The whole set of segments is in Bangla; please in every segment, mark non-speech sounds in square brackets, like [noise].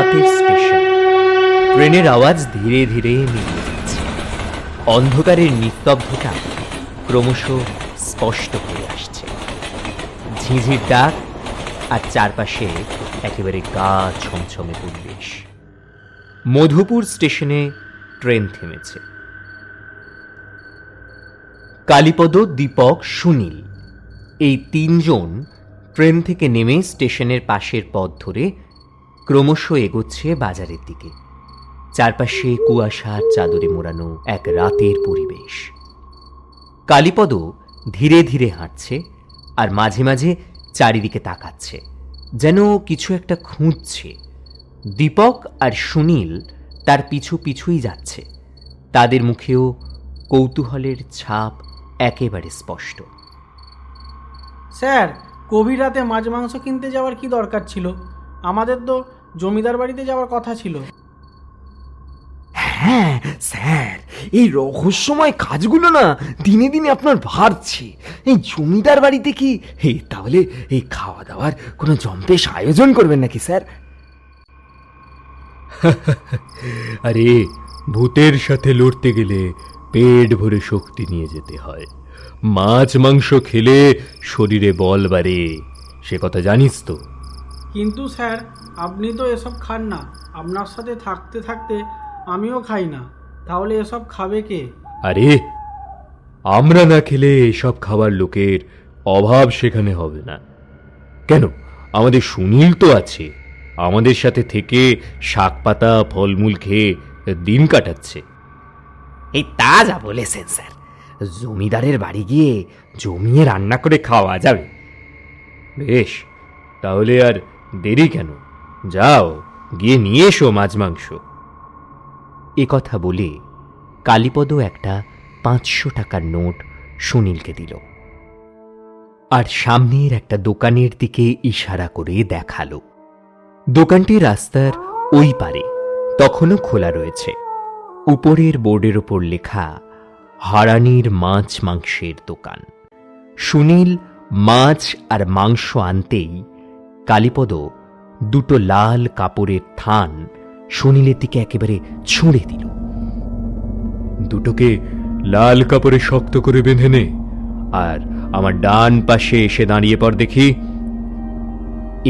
রাতের স্টেশন। ট্রেনের আওয়াজ ধীরে ধীরে মিলিয়ে যাচ্ছে। অন্ধকারের নিস্তব্ধতা ক্রমশ স্পষ্ট হয়ে আসছে। ঝিঝির ডাক আর চারপাশে একেবারে গা ছমছমে পরিবেশ। মধুপুর স্টেশনে ট্রেন থেমেছে। কালীপদ, দীপক, সুনীল এই তিনজন ট্রেন থেকে নেমে স্টেশনের পাশের পথ ধরে ক্রমশ এগোচ্ছে বাজারের দিকে। চারপাশে কুয়াশার চাদরে মোড়ানো এক রাতের পরিবেশ। কালীপদ ধীরে ধীরে হাঁটছে আর মাঝে মাঝে চারিদিকে তাকাচ্ছে, যেন কিছু একটা খুঁজছে। দীপক আর সুনীল তার পিছু পিছুই যাচ্ছে। তাদের মুখেও কৌতূহলের ছাপ একেবারে স্পষ্ট। স্যার, গভীর রাতে মাছ মাংস কিনতে যাওয়ার কি দরকার ছিল? আমাদের তো জমিদার বাড়িতে যাওয়ার কথা ছিল। হ্যাঁ স্যার এই রহস্যময় কাজগুলো না দিনে দিনে আপনার বাড়ছে। এই জমিদার বাড়িতে কি এই তাহলে এই খাওয়া দাওয়ার কোনো জম্পেশ আয়োজন করবেন নাকি স্যার? [laughs] আরে ভূতের সাথে লড়তে গেলে পেট ভরে শক্তি নিয়ে যেতে হয়। মাছ মাংস খেলে শরীরে বল বাড়ে সে কথা জানিস তো? কিন্তু স্যার আপনি তো এসব খান না। আপনার সাথে থাকতে থাকতে আমিও খাই না। তাহলে এসব খাবে কে? আরে আমরা না খেলে এসব খাবার লোকের অভাব সেখানে হবে না। কেন? আমাদের সুনীল তো আছে। আমাদের সাথে থেকে শাক পাতা ফলমূল খেয়ে দিন কাটাচ্ছে। এই তা যা বলেছেন স্যার। জমিদারের বাড়ি গিয়ে জমিয়ে রান্না করে খাওয়া যাবে। বেশ তাহলে আর দেরি কেন? যাও, গিয়ে নিয়ে এসো মাছ মাংস। এ কথা বলে কালীপদ একটা পাঁচশো টাকার নোট সুনীলকে দিল। আর সামনের একটা দোকানের দিকে ইশারা করে দেখাল। দোকানটি রাস্তার ওই পারে, তখনও খোলা রয়েছে। উপরের বোর্ডের ওপর লেখা, হারানির মাছ মাংসের দোকান। সুনীল মাছ আর মাংস আনতেই কালীপদ দুটো লাল কাপড়ের থান সুনীলের দিকে একেবারে ছুঁড়ে দিল। দুটোকে লাল কাপড়ে শক্ত করে বেঁধে নে আর আমার ডান পাশে এসে দাঁড়িয়ে পর দেখি।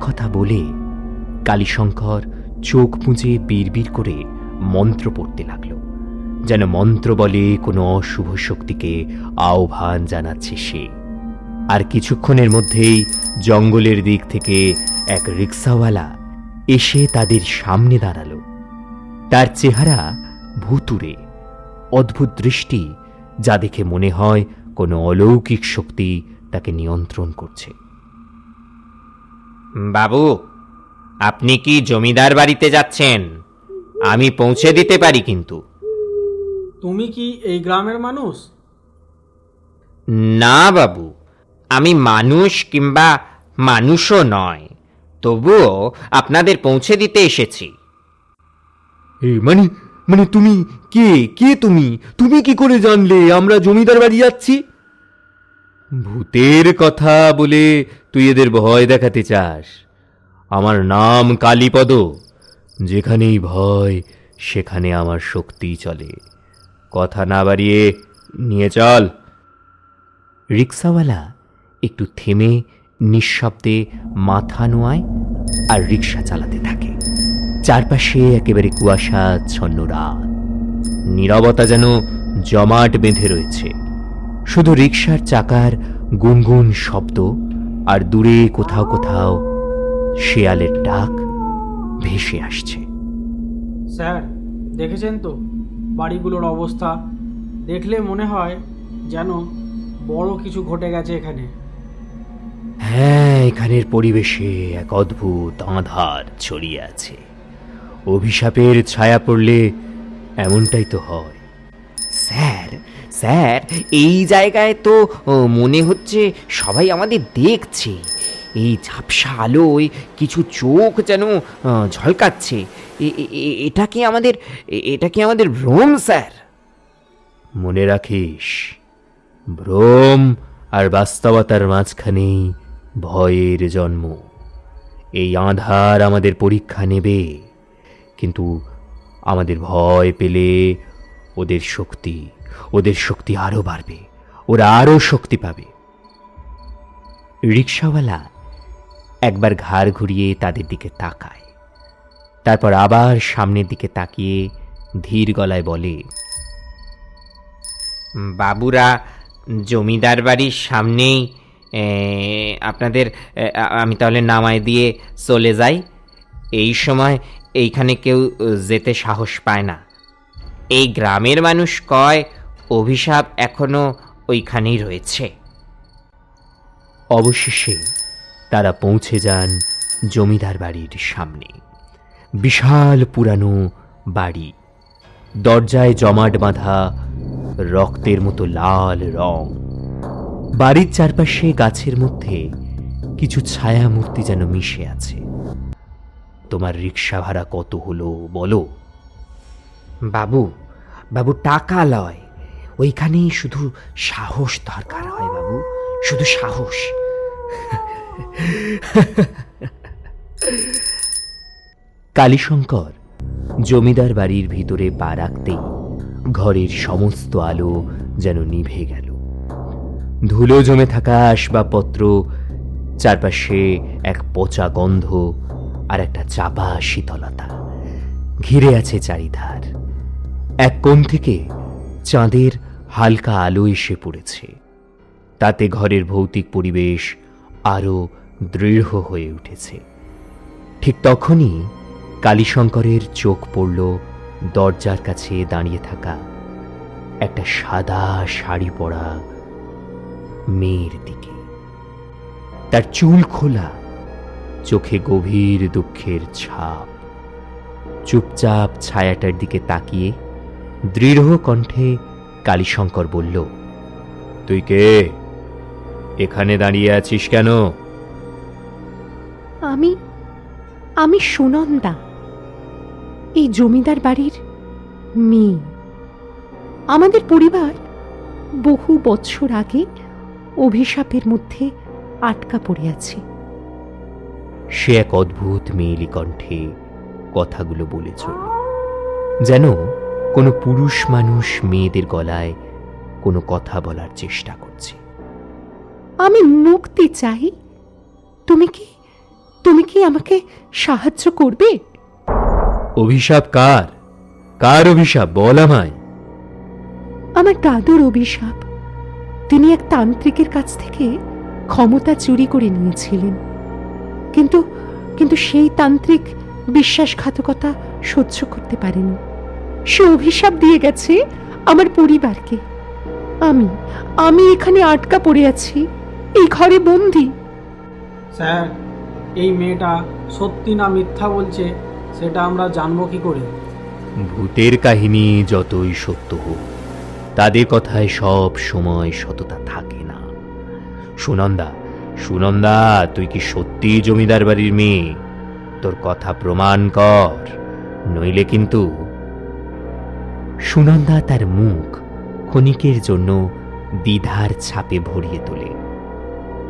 কথা বলে কালীশঙ্কর চোখ মুজে বিড়বিড় করে মন্ত্র পড়তে লাগল যেন মন্ত্র বলে কোনো অশুভ শক্তিকে আহ্বান জানাচ্ছে সে। আর কিছুক্ষণের মধ্যেই জঙ্গলের দিক থেকে এক রিক্সাওয়ালা এসে তাদের সামনে দাঁড়াল। তার চেহারা ভুতুরে অদ্ভুত দৃষ্টি যা দেখে মনে হয় কোনো অলৌকিক শক্তি তাকে নিয়ন্ত্রণ করছে। বাবু আপনি কি জমিদার বাড়িতে যাচ্ছেন? আমি পৌঁছে দিতে পারি কিন্তু। তুমি কি এই গ্রামের মানুষ? না বাবু। আমি মানুষ কিংবা মানুষও নয়, তবুও আপনাদের পৌঁছে দিতে এসেছি। মানে মানে তুমি কে? কে তুমি? তুমি কি করে জানলে? আমরা জমিদার বাড়ি যাচ্ছি। ভূতের কথা বলে তুই এদের ভয় দেখাতে চাস। আমার নাম কালীপদ, যেখানেই ভয়, সেখানে আমার শক্তি চলে। কথা না বাড়িয়ে নিয়ে চল। রিক্সাওয়ালা একটু থেমে, নিঃশব্দে মাথা নোয়ায় আর রিক্সা চালাতে থাকে। চারপাশে একেবারে কুয়াশাচ্ছন্ন রাত। নীরবতা যেন জমাট বেঁধে রয়েছে। শুধু রিক্সার চাকার গুনগুন শব্দ আর দূরে কোথাও কোথাও শেয়ালের ডাক ভেসে আসছে। স্যার, দেখেছেন তো বাড়িগুলোর অবস্থা? দেখলে মনে হয় যেন বড় কিছু ঘটে গেছে এখানে। হ্যাঁ এখানের পরিবেশে এক অদ্ভুত আধার ছড়িয়ে আছে। অভিশাপের ছায়া পড়লে এমনটাই তো হয়। স্যার স্যার, এই জায়গায় তো মনে হচ্ছে সবাই আমাদের দেখছে। এই ঝাপসা আলোয় কিছু চোখ যেন ঝলকাচ্ছে। এটা কি আমাদের এটা কি আমাদের ভ্রম, স্যার? মনে রাখিস, ভ্রম আর বাস্তবতার মাঝখানেই ভয়ের জন্ম। এই আধার আমাদের পরীক্ষা নেবে, কিন্তু আমাদের ভয় পেলে ওদের শক্তি ওদের শক্তি আরও বাড়বে, ওরা আরও শক্তি পাবে। রিক্সাওয়ালা একবার ঘাড় ঘুরিয়ে তাদের দিকে তাকায়। তারপর আবার সামনের দিকে তাকিয়ে ধীর গলায় বলে বাবুরা, জমিদার বাড়ির সামনেই আপনাদের আমি তাহলে নামায় দিয়ে চলে যাই। এই সময় এইখানে কেউ যেতে সাহস পায় না। এই গ্রামের মানুষ কয়, অভিশাপ এখনও ওইখানেই রয়েছে। অবশেষে তারা পৌঁছে যান জমিদার বাড়ির সামনে। বিশাল পুরানো বাড়ি। দরজায় জমাট বাঁধা রক্তের মতো লাল রং। বাড়ির চারপাশে গাছের মধ্যে কিছু ছায়া মূর্তি যেন মিশে আছে। তোমার রিক্সা ভাড়া কত হলো বলো? বাবু বাবু টাকা লয়। ওইখানেই শুধু সাহস দরকার হয় বাবু। শুধু সাহস। কালীশঙ্কর জমিদার বাড়ির ভিতরে পা রাখতেই ঘরের সমস্ত আলো যেন নিভে গেল। ধুলো জমে থাকা আসবাবপত্র, চারপাশে এক পচা গন্ধ আর একটা চাপা শীতলতা। ঘিরে আছে চারিধার। এক কোণ থেকে চাঁদের হালকা আলো এসে পড়েছে। তাতে ঘরের ভৌতিক পরিবেশ আরও দৃঢ় হয়ে উঠেছে। ঠিক তখনই কালীশঙ্করের চোখ পড়ল দরজার কাছে দাঁড়িয়ে থাকা একটা সাদা শাড়ি পরা মেয়ের দিকে। তার চুল খোলা, চোখে গভীর দুঃখের ছাপ। চুপচাপ ছায়াটার দিকে তাকিয়ে দৃঢ় কণ্ঠে কালীশঙ্কর বলল, তুই কে? এখানে দাঁড়িয়ে আছিস কেন? আমি আমি সুনন্দা, এই জমিদার বাড়ির মেয়ে। আমাদের পরিবার বহু বছর আগে অভিশাপের মধ্যে আটকা পড়ে আছে সে এক অদ্ভুত মেয়েলি কণ্ঠে কথাগুলো বলে চলল। যেন কোনো পুরুষ মানুষ মেয়েদের গলায় কোনো কথা বলার চেষ্টা করছে। আমি মুক্তি চাই। তুমি কি তুমি কি আমাকে সাহায্য করবে? অভিশাপ কার? কার অভিশাপ? বল আমায়। আমার দাদুর অভিশাপ। তিনি এক তান্ত্রিকের কাছ থেকে ক্ষমতা চুরি করে নিয়েছিলেন। কিন্তু কিন্তু সেই তান্ত্রিক বিশ্বাসঘাতকতা সহ্য করতে পারেনি। সে অভিশাপ দিয়ে গেছে আমার পরিবারকে। আমি আমি এখানে আটকা পড়ে আছি এই ঘরে বন্দি। স্যার এই মেয়েটা সত্যি না মিথ্যা বলছে সেটা আমরা জানব কি করে? ভূতের কাহিনী যতই সত্য হোক। তাদের কথায় সব সময় সততা থাকে না। সুনন্দা সুনন্দা, তুই কি সত্যি জমিদার বাড়ির মেয়ে? তোর কথা প্রমাণ কর, নইলে কিন্তু সুনন্দা তার মুখ ক্ষণিকের জন্য দ্বিধার ছাপে ভরিয়ে তোলে।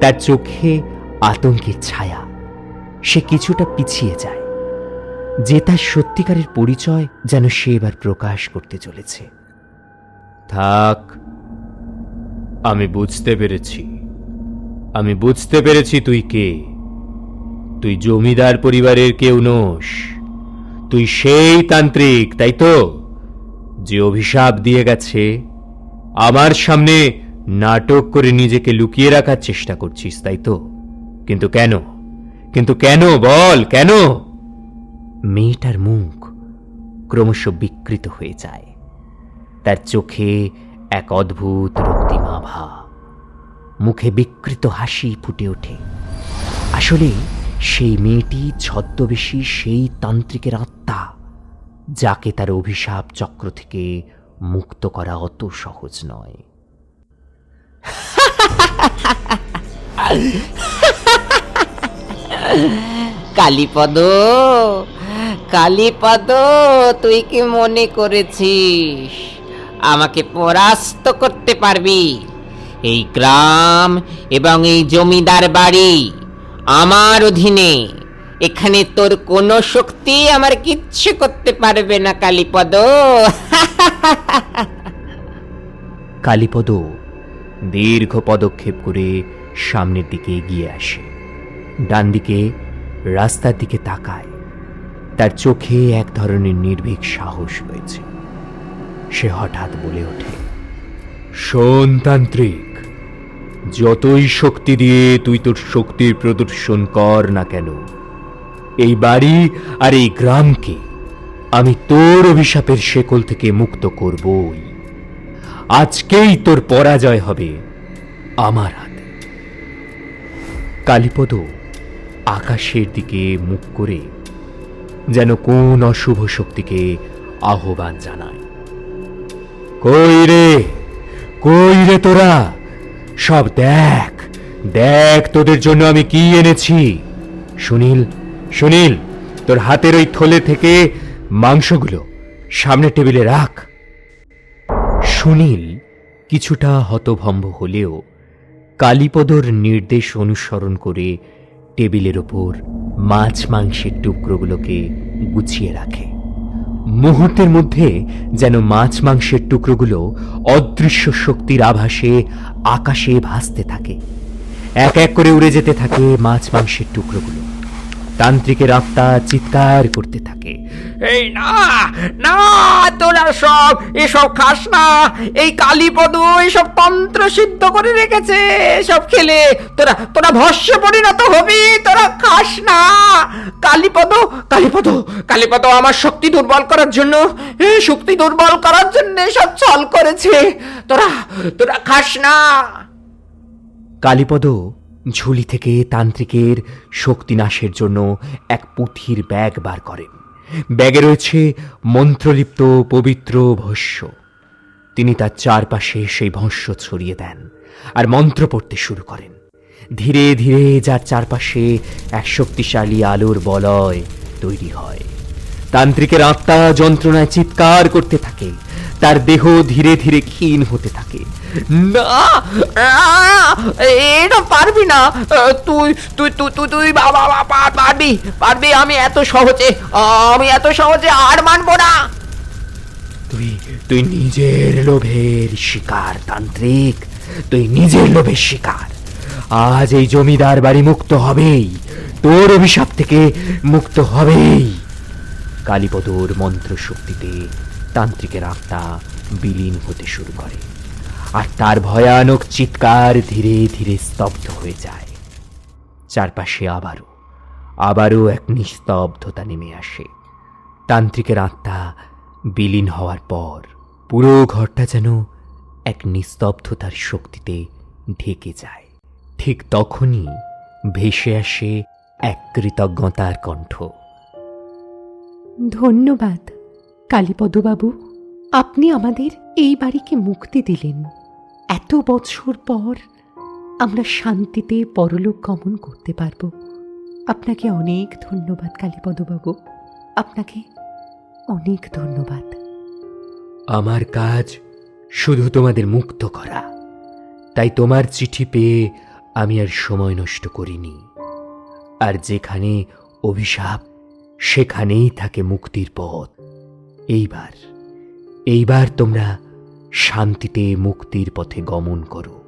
তার চোখে আতঙ্কের ছায়া, সে কিছুটা পিছিয়ে যায়। যে তার সত্যিকারের পরিচয় যেন সে এবার প্রকাশ করতে চলেছে। থাক, আমি বুঝতে পেরেছি। আমি বুঝতে পেরেছি তুই কে। তুই জমিদার পরিবারের কেউ নোস। তুই সেই তান্ত্রিক, তাই তো? যে অভিশাপ দিয়ে গেছে, আমার সামনে নাটক করে নিজেকে লুকিয়ে রাখার চেষ্টা করছিস, তাই তো? কিন্তু কেন? কিন্তু কেন? বল, কেন? মেয়েটার মুখ ক্রমশ বিকৃত হয়ে যায়। তার চোখে এক অদ্ভুত রক্তিমাভা। মুখে বিকৃত হাসি ফুটে ওঠে। আসলে সেই মেয়েটি ছদ্মবেশী সেই তান্ত্রিকের আত্মা, যাকে তার অভিশাপ চক্র থেকে মুক্ত করা অত সহজ নয়। কালীপদ কালীপদ, তুই কি মনে করেছিস? আমাকে পরাস্ত করতে পারবি। এই গ্রাম এবং এই জমিদার বাড়ি আমার অধীনে। এখানে তোর কোনো শক্তি আমার কিচ্ছু করতে পারবে না, কালীপদ। [laughs] কালীপদ দীর্ঘ পদক্ষেপ করে সামনের দিকে এগিয়ে আসে। ডান দিকে রাস্তার দিকে তাকায়। তার চোখে এক ধরনের নির্ভীক সাহস রয়েছে। সে হঠাৎ বলে ওঠে শোন তান্ত্রিক যতই শক্তি দিয়ে তুই তোর শক্তির প্রদর্শন কর না কেন, এই বাড়ি আর এই গ্রামকে আমি তোর অভিশাপের শেকল থেকে মুক্ত করবই। আজকেই তোর পরাজয় হবে আমার হাতে। কালীপদ আকাশের দিকে মুখ করে যেন কোন অশুভ শক্তিকে আহ্বান জানায়। কই রে কই রে তোরা? সব দেখ দেখ তোদের জন্য আমি কি এনেছি। সুনীল সুনীল, তোর হাতের ওই থলে থেকে মাংসগুলো সামনে টেবিলে রাখ। সুনীল কিছুটা হতভম্ব হলেও কালীপদর নির্দেশ অনুসরণ করে টেবিলের ওপর মাছ মাংসের টুকরোগুলোকে গুছিয়ে রাখে। মুহূর্তের মধ্যে যেন মাছ মাংসের টুকরোগুলো অদৃশ্য শক্তির আভাসে আকাশে ভাসতে থাকে। এক এক করে উড়ে যেতে থাকে মাছ মাংসের টুকরোগুলো। তান্ত্রিকের আত্মা চিৎকার করতে থাকে। এই না না তোরা সব এসব খাস না। এই কালীপদ এসব তন্ত্র সিদ্ধ করে রেখেছে। সব খেলে তোরা তোরা ভস্য পরিণত হবি তোরা খাস না। কালীপদ কালীপদ কালীপদ আমার শক্তি দুর্বল করার জন্য শক্তি দুর্বল করার জন্য সব ছল করেছে। তোরা তোরা খাস না। কালীপদ ঝুলি থেকে তান্ত্রিকের শক্তিনাশের জন্য এক পুঁথির ব্যাগ বার করেন ব্যাগে রয়েছে মন্ত্রলিপ্ত পবিত্র ভস্য। তিনি তার চারপাশে সেই ভস্য ছড়িয়ে দেন আর মন্ত্র পড়তে শুরু করেন। ধীরে ধীরে যার চারপাশে এক শক্তিশালী আলোর বলয় তৈরি হয়। তান্ত্রিকের আত্মা যন্ত্রণায় চিৎকার করতে থাকে। তার দেহ ধীরে ধীরে ক্ষীণ হতে থাকে। না! এটা পারবি না। তুই তুই তুই তুই তুই বাবা বাবা পারবি পারবি আমি এত সহজে আমি এত সহজে আর না। তুই তুই নিজের লোভের শিকার, তান্ত্রিক। তুই নিজের লোভের শিকার। আজ এই জমিদার বাড়ি মুক্ত হবেই। তোর অভিশাপ থেকে মুক্ত হবেই। কালীপদর মন্ত্র শক্তিতে তান্ত্রিকের আত্মা বিলীন হতে শুরু করে, আর তার ভয়ানক চিৎকার ধীরে ধীরে স্তব্ধ হয়ে যায়। চারপাশে আবারও আবারও এক নিস্তব্ধতা নেমে আসে। তান্ত্রিকের আত্মা বিলীন হওয়ার পর পুরো ঘরটা যেন এক নিস্তব্ধতার শক্তিতে ঢেকে যায়। ঠিক তখনই ভেসে আসে এক কৃতজ্ঞতার কণ্ঠ। ধন্যবাদ। কালীপদবাবু, আপনি আমাদের এই বাড়িকে মুক্তি দিলেন। এত বছর পর আমরা শান্তিতে পরলোক গমন করতে পারব। আপনাকে অনেক ধন্যবাদ কালীপদবাবু। আপনাকে অনেক ধন্যবাদ। আমার কাজ শুধু তোমাদের মুক্ত করা। তাই তোমার চিঠি পেয়ে আমি আর সময় নষ্ট করিনি। আর যেখানে অভিশাপ, সেখানেই থাকে মুক্তির পথ। এইবার এইবার তোমরা শান্তিতে মুক্তির পথে গমন করো।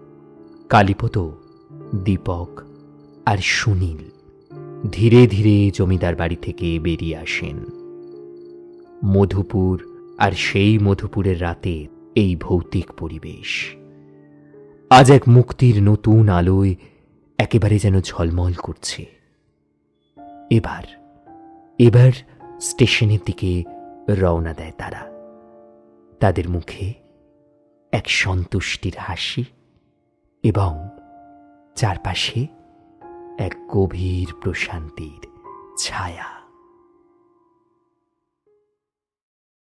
কালীপদ, দীপক আর সুনীল ধীরে ধীরে জমিদার বাড়ি থেকে বেরিয়ে আসেন। মধুপুর আর সেই মধুপুরের রাতে এই ভৌতিক পরিবেশ। আজ এক মুক্তির নতুন আলোয় একেবারে যেন ঝলমল করছে। এবার এবার স্টেশনের দিকে রওনা দেয় তারা। তাদের মুখে এক সন্তুষ্টির হাসি এবং চারপাশে এক গভীর প্রশান্তির ছায়া।